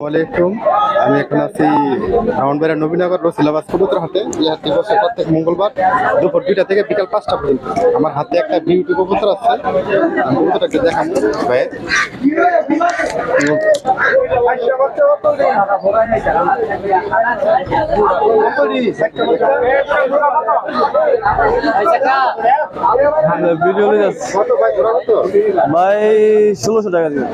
আসসালামাইকুম আমি এখন আছি রাউন্ডবেড়া নবীনগর রসিলাবাস কবুতর হাতে এই হাটটি বসে প্রত্যেক মঙ্গলবার দুপুর দুইটা থেকে বিকাল পাঁচটা পর্যন্ত। আমার হাতে একটা বিউটি কবুতর আছে। আমি কবুতরটাকে দেখাবো। ভাই ভাই ষোলোশো টাকা দিন।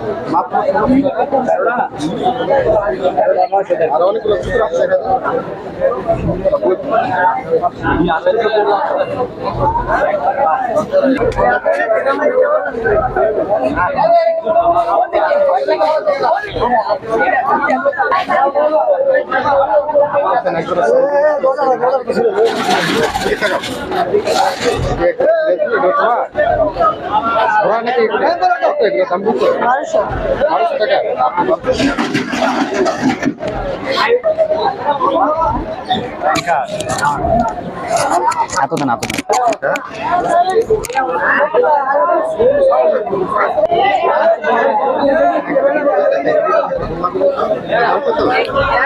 আর বারোশো টাকা এত দেন এত দেন?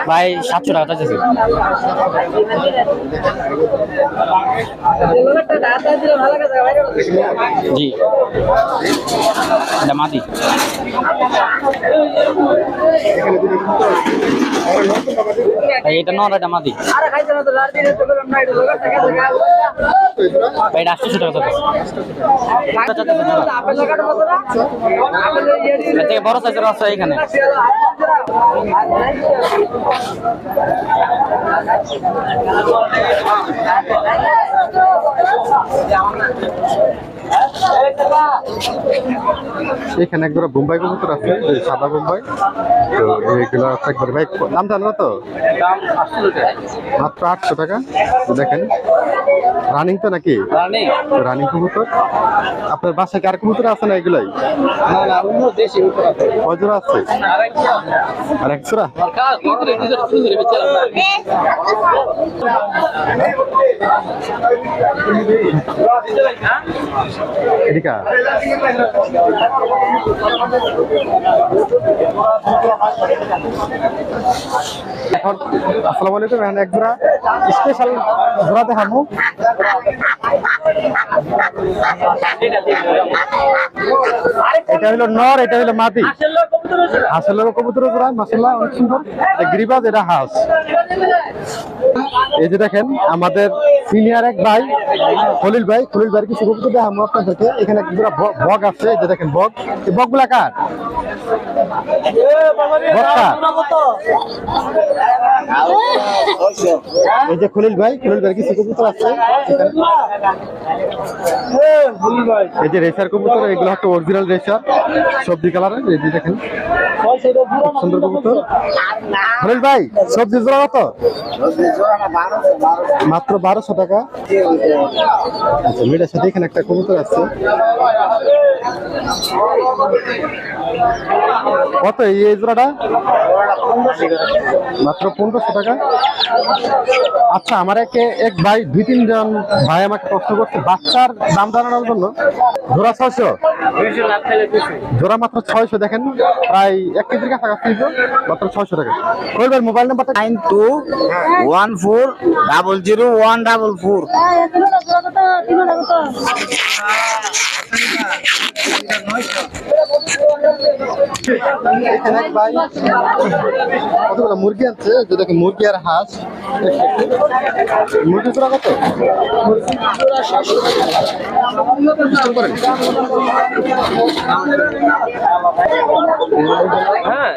ভাই সাতশো টাকা চাইছে জি এটা। ভাই এটা এগুলো? ভাই এটা টাকা থেকে বড় সাইজের আছে এখানে এখানে একজোড়া বোম্বাই কবুতর আছে সাদা বোম্বাই। তো এইগুলো একবার ভাই দাম জানো তো মাত্র আটশো টাকা। দেখেন। রানিং তো নাকি? রানিং কবুতর? আপনার বাসায় কার কবুতর আছে না এগুলাই? কজোড়া আছে। আর এক জোড়া। এদিকা এখন আসসালামু আলাইকুম এক জোড়া। স্পেশাল জোড়া দেখাবো। এটা হলো নর, এটা হলো মাটি আসলে কবুতর জোড়া মাসাল্লাহ অনেক সুন্দর। গিরিবাজ, এটা হাঁস। এই যে দেখেন, আমাদের সিনিয়র এক ভাই, খলিল ভাই, খলিল ভাইয়ের কিছু কবুতর দেখাবো আপনাদেরকে এখানে ব- বগ আছে, এই যে দেখেন বগ। এই বগগুলা কার? এই যে খলিল ভাই, খলিল ভাইয়ের কিছু কবুতর আছে। এই যে রেসার কবুতর, এগুলো হচ্ছে অরিজিনাল রেসার, সবজি কালারের এই যে দেখেন। সুন্দর কবুতর। খলিল ভাই, সবজি জোড়া কত? মাত্র বারোশো টাকা। আচ্ছা মেয়েটার সাথে এখানে একটা কবুতর আছে। কত এই জোড়াটা? মাত্র পনেরোশো টাকা। আচ্ছা আমার একে এক ভাই দুই তিনজন ভাই আমাকে প্রশ্ন করছে বাচ্চার দাম জানানোর জন্য জোড়া ছয়শো। জোড়া মাত্র ছয়শো দেখেন প্রায় এক কেজির কাছাকাছি মাত্র ছয়শো টাকা। কইবার মোবাইল নাম্বারটা? Nine two one four double zero one double four. এখানে এক ভাই কতগুলো মুরগি আছে যে দেখেন, মুরগি আর হাঁস। মুরগি জোড়া কত? হ্যাঁ।